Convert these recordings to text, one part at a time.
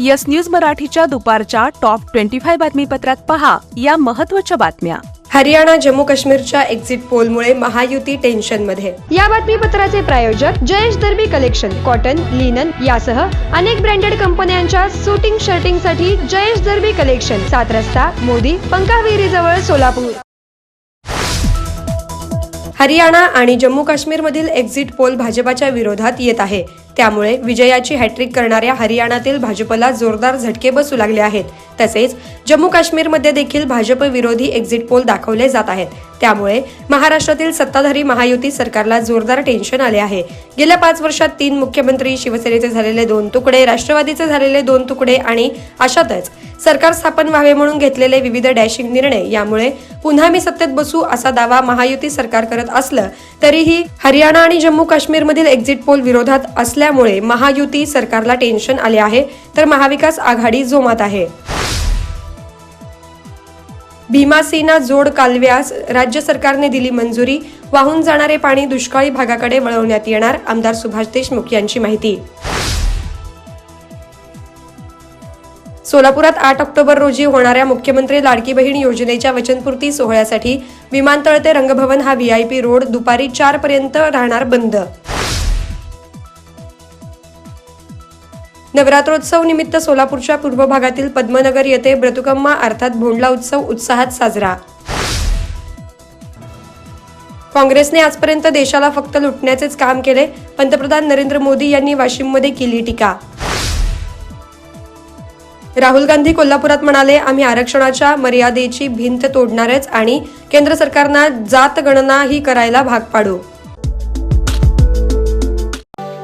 Yes news मराठीच्या दुपारच्या top twenty five बातमीपत्रात पहा या महत्त्वाच्या बातम्या. हरियाणा जम्मू काश्मीरच्या एक्झिट पोलमुळे महायुती टेन्शनमध्ये. या बातमीपत्राचे प्रायोजक Jayesh Darbi collection cotton linen यासह अनेक ब्रँडेड कंपन्यांच्या सुटिंग शर्टिंगसाठी जयेश दर्बी कलेक्शन सात रस्ता मोदी पंकाविहिरी जवळ सोलापूर. हरियाणा आणि जम्मू काश्मीरमधील एक्झिट पोल भाजपाच्या विरोधात येत आहे. त्यामुळे विजयाची हॅट्रिक करणाऱ्या हरियाणातील भाजपला जोरदार झटके बसू लागले आहेत. तसेच जम्मू काश्मीरमध्ये देखील भाजप विरोधी एक्झिट पोल दाखवले जात आहेत. त्यामुळे महाराष्ट्रातील सत्ताधारी महायुती सरकारला जोरदार टेन्शन आले आहे. गेल्या पाच वर्षात तीन मुख्यमंत्री शिवसेनेचे झालेले दोन तुकडे राष्ट्रवादीचे झालेले दोन तुकडे आणि अशातच सरकार स्थापन व्हावे म्हणून घेतलेले विविध डॅशिंग निर्णय. यामुळे पुन्हा मी सत्तेत बसू असा दावा महायुती सरकार करत असलं तरीही हरियाणा आणि जम्मू काश्मीरमधील एक्झिट पोल विरोधात असल्यामुळे महायुती सरकारला टेन्शन आले आहे. तर महाविकास आघाडी जोमात आहे. भीमासेना जोड कालव्यास राज्य सरकारने दिली मंजुरी. वाहून जाणारे पाणी दुष्काळी भागाकडे वळवण्यात येणार आमदार सुभाष देशमुख यांची माहिती. सोलापुरात आठ ऑक्टोबर रोजी होणाऱ्या मुख्यमंत्री लाडकी बहीण योजनेच्या वचनपूर्ती सोहळ्यासाठी विमानतळ ते रंगभवन हा व्हीआयपी रोड दुपारी चार पर्यंत राहणार बंद. नवरात्रोत्सव निमित्त सोलापूरच्या पूर्व भागातील पद्मनगर येथे ब्रतुकम्मा अर्थात भोंडला उत्सव उत्साहात साजरा. काँग्रेसने आजपर्यंत देशाला फक्त लुटण्याचेच काम केले. पंतप्रधान नरेंद्र मोदी यांनी वाशिममध्ये केली टीका. राहुल गांधी कोल्हापुरात म्हणाले आम्ही आरक्षणाच्या मर्यादेची भिंत तोडणारच आणि केंद्र सरकारना जात गणना ही करायला भाग पाडू.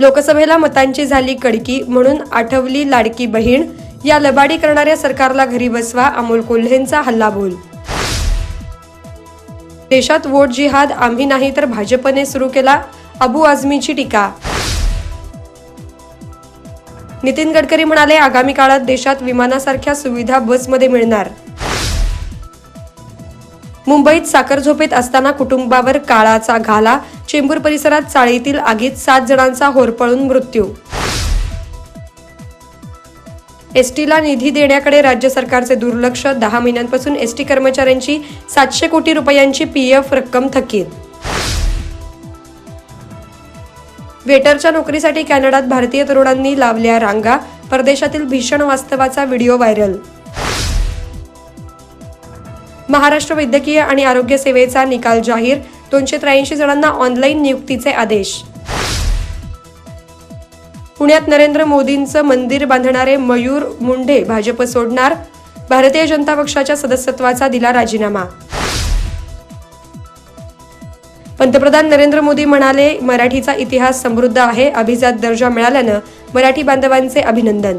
लोकसभेला मतांची झाली कडकी म्हणून आठवली लाडकी बहीण. या लबाडी करणाऱ्या सरकारला घरी बसवा अमोल कोल्हेंचा हल्लाबोल. देशात वोट जिहाद आम्ही नाही तर भाजपने सुरू केला अबू आझमीची टीका. नितीन गडकरी म्हणाले आगामी काळात देशात विमानासारख्या सुविधा बसमध्ये मिळणार. मुंबईत साखर झोपेत असताना कुटुंबावर काळाचा घाला चेंबूर परिसरात चाळीतील आगीत सात जणांचा होरपळून मृत्यू. एसटीला निधी देण्याकडे राज्य सरकारचे दुर्लक्ष. दहा महिन्यांपासून एसटी कर्मचाऱ्यांची सातशे कोटी रुपयांची पीएफ रक्कम थकीत. वेटरच्या नोकरीसाठी कॅनडात भारतीय तरुणांनी लावल्या रांगा. परदेशातील भीषण वास्तवाचा व्हिडिओ व्हायरल. महाराष्ट्र वैद्यकीय आणि आरोग्य सेवेचा निकाल जाहीर. दोनशे त्र्याऐंशी जणांना ऑनलाईन नियुक्तीचे आदेश. पुण्यात नरेंद्र मोदींचं मंदिर बांधणारे मयूर मुंढे भाजप सोडणार भारतीय जनता पक्षाच्या सदस्यत्वाचा दिला राजीनामा. पंतप्रधान नरेंद्र मोदी म्हणाले मराठीचा इतिहास समृद्ध आहे अभिजात दर्जा मिळाल्यानं मराठी बांधवांचे अभिनंदन.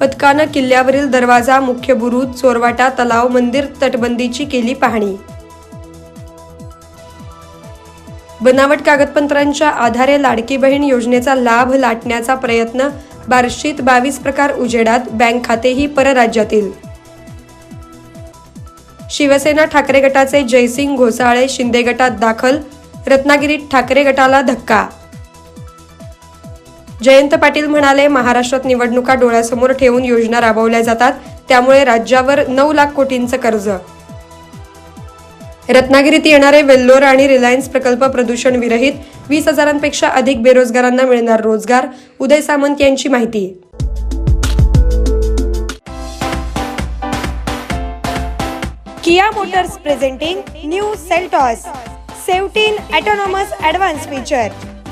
पथकानं किल्ल्यावरील दरवाजा मुख्य बुरुज चोरवाटा तलाव मंदिर तटबंदीची केली पाहणी. बनावट कागदपत्रांच्या आधारे लाडकी बहीण योजनेचा लाभ लाटण्याचा प्रयत्न बार्शीत बावीस प्रकार उजेडात बँक खातेही परराज्यातील. शिवसेना ठाकरे गटाचे जयसिंग घोसाळे शिंदे गटात दाखल रत्नागिरीत ठाकरे गटाला धक्का जयंत पाटील म्हणाले महाराष्ट्रात निवडणुका डोळ्यासमोर ठेवून योजना राबवल्या जातात. त्यामुळे राज्यावर नऊ लाख कोटींचं कर्ज. रत्नागिरीत येणारे वेल्लोर आणि रिलायन्स प्रकल्प प्रदूषण विरहित. वीस हजारांपेक्षा अधिक बेरोजगारांना मिळणार रोजगार. उदय सामंत यांची माहिती. Kia Motors presenting new Seltos. 17 autonomous advance feature.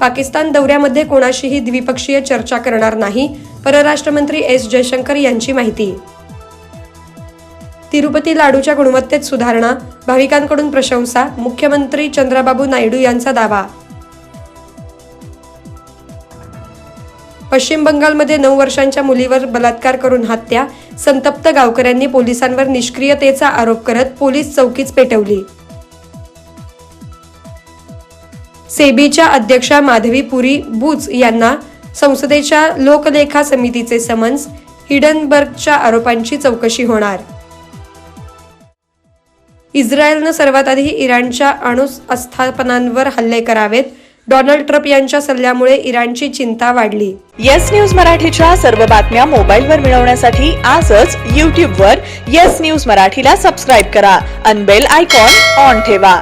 Pakistan दौऱ्यामध्ये कोणाशीही द्विपक्षीय चर्चा करणार नाही परराष्ट्रमंत्री एस जयशंकर यांची माहिती. तिरुपती लाडूच्या गुणवत्तेत सुधारणा भाविकांकडून प्रशंसा मुख्यमंत्री चंद्रबाबू नायडू यांचा दावा. पश्चिम बंगालमध्ये नऊ वर्षांच्या मुलीवर बलात्कार करून हत्या संतप्त गावकऱ्यांनी पोलिसांवर निष्क्रियतेचा आरोप करत पोलीस चौकीच पेटवली. सेबीच्या अध्यक्षा माधवी पुरी बुच यांना संसदेच्या लोकलेखा समितीचे समन्स हिडनबर्गच्या आरोपांची चौकशी होणार. इस्रायलनं सर्वात आधी इराणच्या अणु आस्थापनांवर हल्ले करावेत. डोनाल्ड ट्रम्प यांच्या सल्ल्यामुळे इराणची चिंता वाढली. येस न्यूज मराठीच्या सर्व बातम्या मोबाईलवर मिळवण्यासाठी आजच यूट्यूबवर येस न्यूज मराठीला सबस्क्राईब करा. अनबेल आयकॉन ऑन ठेवा.